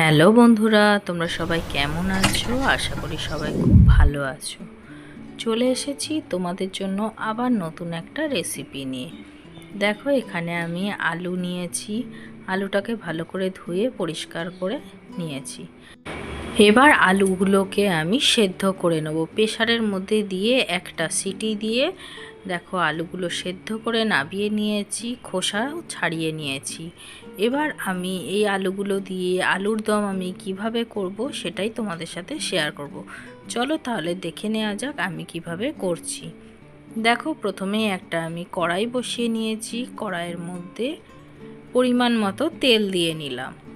Hello বন্ধুরা, তোমরা সবাই কেমন আছো? আশা করি সবাই খুব ভালো আছো। চলে এসেছি তোমাদের জন্য আবার নতুন একটা রেসিপি নিয়ে। দেখো, এখানে আমি আলু নিয়েছি। আলুটাকে ভালো করে ধুয়ে পরিষ্কার করে নিয়েছি। এবার আলুগুলোকে আমি সেদ্ধ করে নেব। প্রেশারের মধ্যে দিয়ে একটা সিটি দিয়ে দেখো, আলুগুলো সেদ্ধ করে নাবিয়ে নিয়েছি খোসাও ছাড়িয়ে নিয়েছি। এবার আমি এই আলুগুলো দিয়ে আলুর দম আমি কীভাবে করব সেটাই তোমাদের সাথে শেয়ার করব। চলো তাহলে দেখে নেওয়া যাক আমি কীভাবে করছি। দেখো, প্রথমে একটা আমি কড়াই বসিয়ে নিয়েছি। কড়াইয়ের মধ্যে পরিমাণ মতো তেল দিয়ে নিলাম।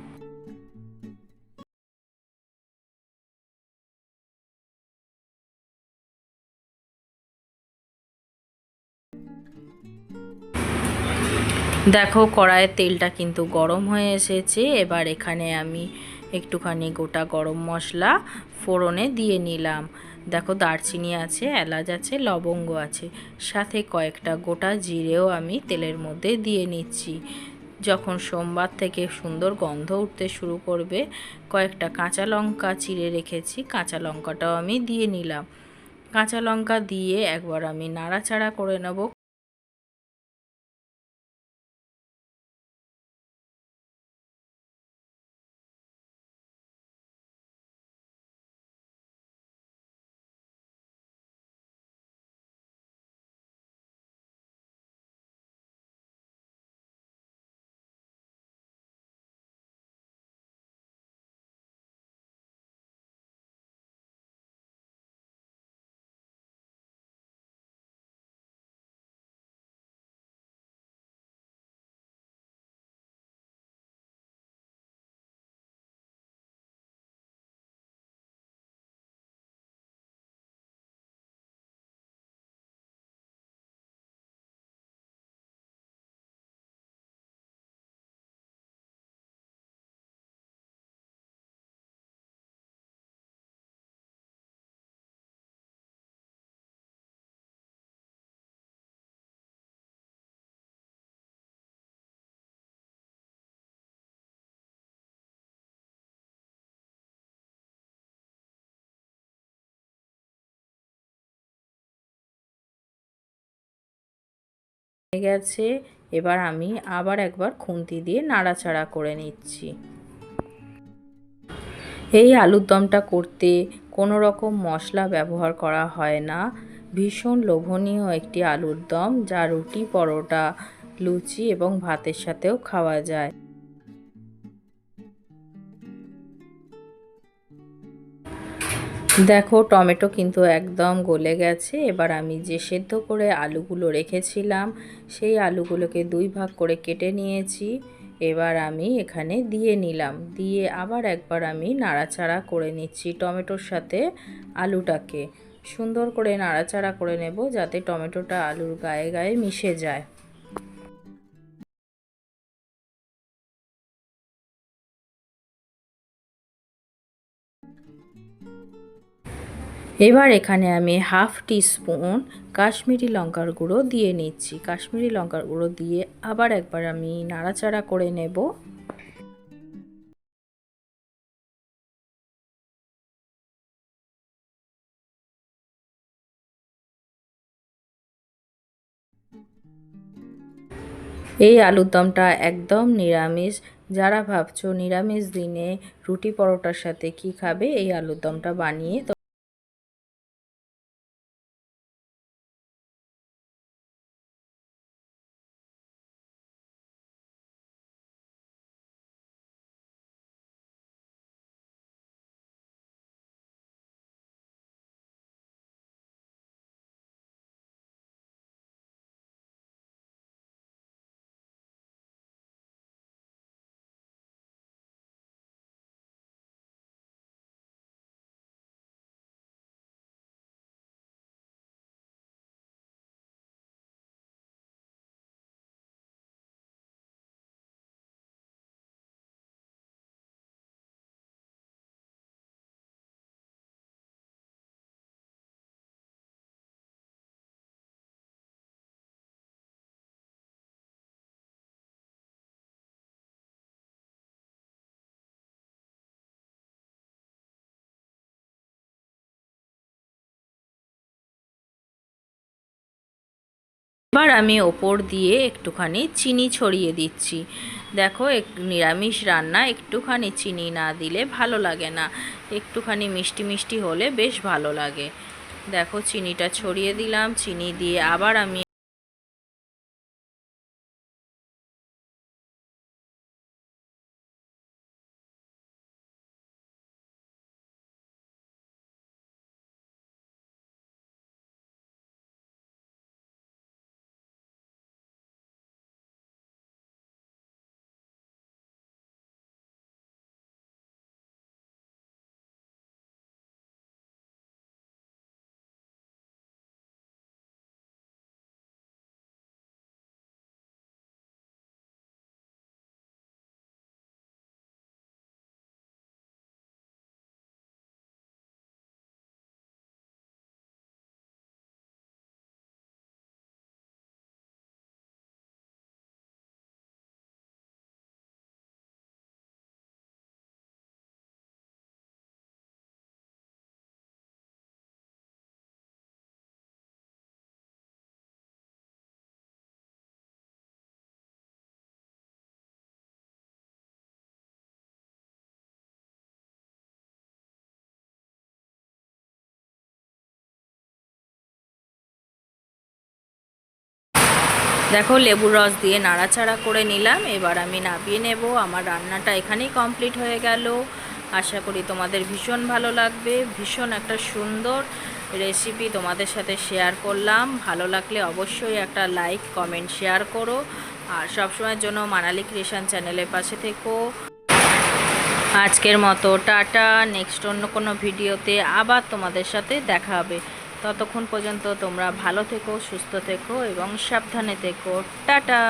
দেখো কড়াইয়ের তেলটা কিন্তু গরম হয়ে এসেছে। এবার এখানে আমি একটুখানি গোটা গরম মশলা ফোড়নে দিয়ে নিলাম। দেখো দারচিনি আছে, এলাচ আছে, লবঙ্গ আছে। সাথে কয়েকটা গোটা জিরেও আমি তেলের মধ্যে দিয়ে নিচ্ছি। যখন সোমবার থেকে সুন্দর গন্ধ উঠতে শুরু করবে, কয়েকটা কাঁচা লঙ্কা চিড়ে রেখেছি, কাঁচা লঙ্কাটাও আমি দিয়ে নিলাম। কাঁচা লঙ্কা দিয়ে একবার আমি নাড়াচাড়া করে নেব। গেছে। এবার আমি আবার একবার খুন্তি দিয়ে নাড়াচাড়া করে নিচ্ছি। এই আলুর দমটা করতে কোনো রকম মশলা ব্যবহার করা হয় না। ভীষণ লোভনীয় একটি আলুর দম যা রুটি, পরোটা, লুচি এবং ভাতের সাথেও খাওয়া যায়। দেখো, টমেটো কিন্তু একদম গলে গেছে। এবার আমি যে সেদ্ধ করে আলুগুলো রেখেছিলাম, সেই আলুগুলোকে দুই ভাগ করে কেটে নিয়েছি। এবার আমি এখানে দিয়ে নিলাম। দিয়ে আবার একবার আমি নাড়াচাড়া করে নিচ্ছি টমেটোর সাথে আলুটাকে। সুন্দর করে নাড়াচাড়া করে নেব যাতে টমেটোটা আলুর গায়ে গায়ে মিশে যায়। এবার এখানে আমি হাফ টি স্পুন কাশ্মীরি লঙ্কার গুঁড়ো দিয়ে নিচ্ছি। কাশ্মীরি লঙ্কার গুঁড়ো দিয়ে আবার একবার আমি নাড়াচাড়া করে নেব। এই আলুর দমটা একদম নিরামিষ। যারা ভাবছ নিরামিষ দিনে রুটি পরোটার সাথে কি খাবে, এই আলুর দমটা বানিয়ে এবার আমি ওপর দিয়ে একটুখানি চিনি ছড়িয়ে দিচ্ছি। দেখো, এক নিরামিষ রান্না, একটুখানি চিনি না দিলে ভালো লাগে না। একটুখানি মিষ্টি মিষ্টি হলে বেশ ভালো লাগে। দেখো, চিনিটা ছড়িয়ে দিলাম। চিনি দিয়ে আবার আমি দেখো, লেবুর রস দিয়ে নাড়াচাড়া করে নিলাম। এবার আমি নাবিয়ে নেব। আমার রান্নাটা এখানেই কমপ্লিট হয়ে গেল। আশা করি তোমাদের ভীষণ ভালো লাগবে। ভীষণ একটা সুন্দর রেসিপি তোমাদের সাথে শেয়ার করলাম। ভালো লাগলে অবশ্যই একটা লাইক, কমেন্ট, শেয়ার করো। আর সবসময়ের জন্য মানালি ক্রিয়েশন চ্যানেলের পাশে থেকো। আজকের মতো, টাটা। নেক্সট অন্য কোনো ভিডিওতে আবার তোমাদের সাথে দেখা হবে। ততক্ষণ পর্যন্ত তোমরা ভালো থেকো সুস্থ থেকো এবং সাবধানে থেকো। টাটা!